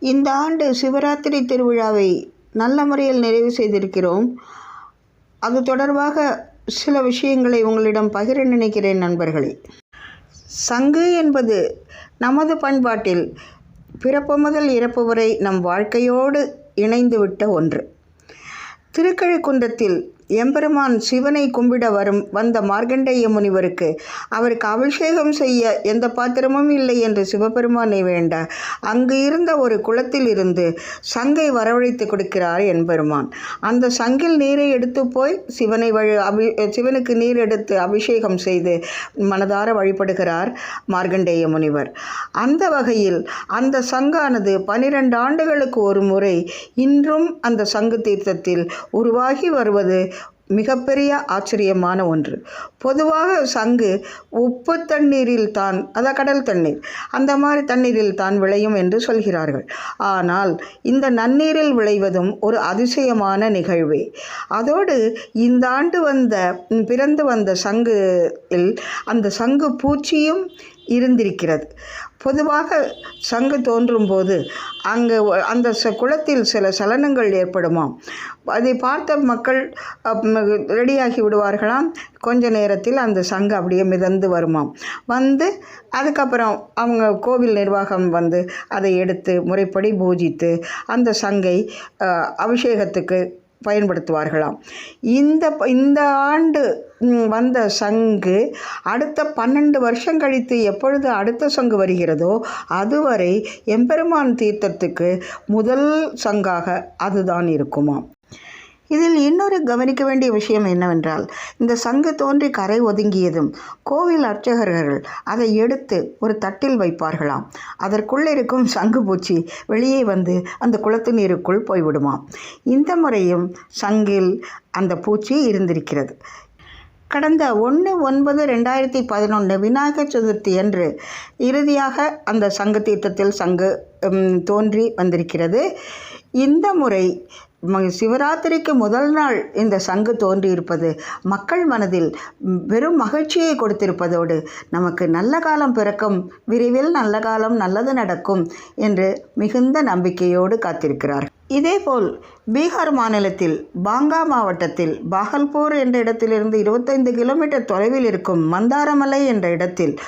இந்த ஆண்டு சிவராத்திரி திருவிழாவை நல்ல முறையில் நிறைவு செய்திருக்கிறோம். அது தொடர்பாக சில விஷயங்களை உங்களிடம் பகிர நினைக்கிறேன் நண்பர்களே. சங்கு என்பது நமது பண்பாட்டில் பிறப்பு முதல் இறப்பு வரை நம் வாழ்க்கையோடு இணைந்துவிட்ட ஒன்று. திருக்கழுக்குன்றத்தில் எம்பெருமான் சிவனை கும்பிட வரும் வந்த மார்க்கண்டேய முனிவருக்கு. அவருக்கு அபிஷேகம் செய்ய எந்த பாத்திரமும் இல்லை என்று சிவபெருமானை வேண்ட அங்கு இருந்த ஒரு குளத்தில் இருந்து சங்கை வரவழைத்து கொடுக்கிறார் எம்பெருமான். அந்த சங்கில் நீரை எடுத்து போய் சிவனை வழி அபி சிவனுக்கு நீர் எடுத்து அபிஷேகம் செய்து மனதார வழிபடுகிறார் மார்க்கண்டேய முனிவர். அந்த வகையில் அந்த சங்கானது பனிரெண்டு ஆண்டுகளுக்கு ஒரு முறை இன்றும் அந்த சங்கு தீர்த்தத்தில் உருவாகி வருவது மிகப்பெரிய ஆச்சரியமான ஒன்று. பொதுவாக சங்கு உப்பு தண்ணீரில் தான் அதான் கடல் தண்ணீர் அந்த மாதிரி தண்ணீரில் தான் விளையும் என்று சொல்கிறார்கள். ஆனால் இந்த நன்னீரில் விளைவதும் ஒரு அதிசயமான நிகழ்வே. அதோடு இந்த ஆண்டு வந்த பிறந்து வந்த சங்கு அந்த சங்கு பூச்சியும் இருந்திருக்கிறது. பொதுவாக சங்கு தோன்றும் போது அங்கே அந்த ச குளத்தில் சில சலனங்கள் ஏற்படுமாம். அதை பார்த்த மக்கள் ரெடியாகி விடுவார்களாம். கொஞ்ச நேரத்தில் அந்த சங்கு அப்படியே மிதந்து வருமாம். வந்து அதுக்கப்புறம் அவங்க கோவில் நிர்வாகம் வந்து அதை எடுத்து முறைப்படி பூஜித்து அந்த சங்கை அபிஷேகத்துக்கு பயன்படுத்துவார்களாம். இந்த இந்த ஆண்டு வந்த சங்கு அடுத்த பன்னெண்டு வருஷம் கழித்து எப்பொழுது அடுத்த சங்கு வருகிறதோ அதுவரை எம்பெருமான் தீர்த்தத்துக்கு முதல் சங்காக அதுதான் இருக்குமாம். இதில் இன்னொரு கவனிக்க வேண்டிய விஷயம் என்னவென்றால் இந்த சங்கு தோன்றி கரை ஒதுங்கியதும் கோவில் அர்ச்சகர்கள் அதை எடுத்து ஒரு தட்டில் வைப்பார்களாம். அதற்குள்ளே இருக்கும் சங்கு பூச்சி வெளியே வந்து அந்த குளத்து நீருக்குள் போய்விடுமாம். இந்த முறையும் சங்கில் அந்த பூச்சி இருந்திருக்கிறது. கடந்த ஒன்று ஒன்பது ரெண்டாயிரத்தி பதினொன்று விநாயகர் சதுர்த்தி அன்று இறுதியாக அந்த சங்கு தீர்த்தத்தில் சங்கு தோன்றி வந்திருக்கிறது. இந்த முறை சிவராத்திரிக்கு முதல் நாள் இந்த சங்கு தோன்றியிருப்பது மக்கள் மனதில் வெறும் மகிழ்ச்சியை கொடுத்திருப்பதோடு நமக்கு நல்ல காலம் பிறக்கும் விரைவில் நல்ல காலம் நல்லது நடக்கும் என்று மிகுந்த நம்பிக்கையோடு காத்திருக்கிறார். இதேபோல் பீகார் மாநிலத்தில் பாங்கா மாவட்டத்தில் பாகல்பூர் என்ற இடத்திலிருந்து இருபத்தைந்து கிலோமீட்டர் தொலைவில் இருக்கும் மந்தாரமலை என்ற இடத்தில்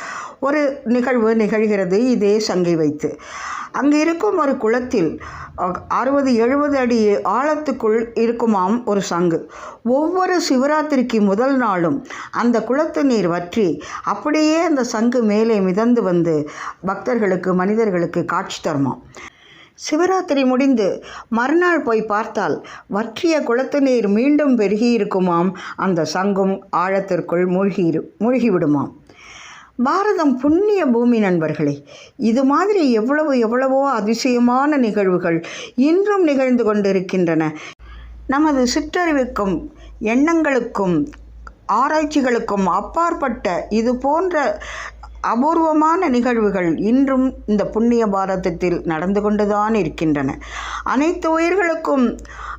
ஒரு நிகழ்வு நிகழ்கிறது. இதே சங்கை வைத்து அங்கு இருக்கும் ஒரு குளத்தில் அறுபது எழுபது அடி ஆழத்துக்குள் இருக்குமாம் ஒரு சங்கு. ஒவ்வொரு சிவராத்திரிக்கு முதல் நாளும் அந்த குளத்து நீர் வற்றி அப்படியே அந்த சங்கு மேலே மிதந்து வந்து பக்தர்களுக்கு மனிதர்களுக்கு காட்சி தருமாம். சிவராத்திரி முடிந்து மறுநாள் போய் பார்த்தால் வற்றிய குளத்து நீர் மீண்டும் பெருகி இருக்குமாம். அந்த சங்கும் ஆழத்திற்குள் மூழ்கி மூழ்கிவிடுமாம் பாரதம் புண்ணிய பூமி நண்பர்களே இது மாதிரி எவ்வளவு எவ்வளவோ அதிசயமான நிகழ்வுகள் இன்றும் நிகழ்ந்து கொண்டிருக்கின்றன. நமது சிற்றறிவுக்கும் எண்ணங்களுக்கும் ஆராய்ச்சிகளுக்கும் அப்பாற்பட்ட இது போன்ற அபூர்வமான நிகழ்வுகள் இன்றும் இந்த புண்ணிய பாரதத்தில் நடந்து கொண்டுதான் இருக்கின்றன. அனைத்து உயிர்களுக்கும்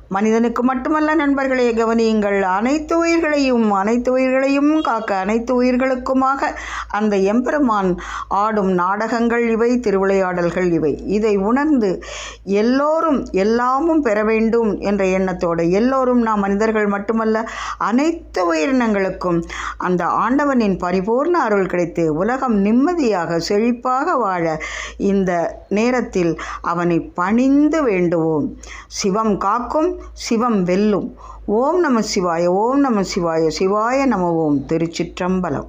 மனிதனுக்கு மட்டுமல்ல நண்பர்களே கவனியுங்கள். அனைத்து உயிர்களையும் அனைத்து உயிர்களையும் காக்க அனைத்து உயிர்களுக்குமாக அந்த எம்பெருமான் ஆடும் நாடகங்கள் இவை திருவிளையாடல்கள் இவை. இதை உணர்ந்து எல்லோரும் எல்லாமும் பெற வேண்டும் என்ற எண்ணத்தோடு எல்லோரும் நாம் மனிதர்கள் மட்டுமல்ல அனைத்து உயிரினங்களுக்கும் அந்த ஆண்டவனின் பரிபூர்ண அருள் கிடைத்து உலகம் நிம்மதியாக செழிப்பாக வாழ இந்த நேரத்தில் அவனை பணிந்து வேண்டுவோம். சிவம் காக்கும் சிவம் வெல்லும். ஓம் நம சிவாய ஓம் நம சிவாய சிவாய நம ஓம். திருச்சிற்றம்பலம்.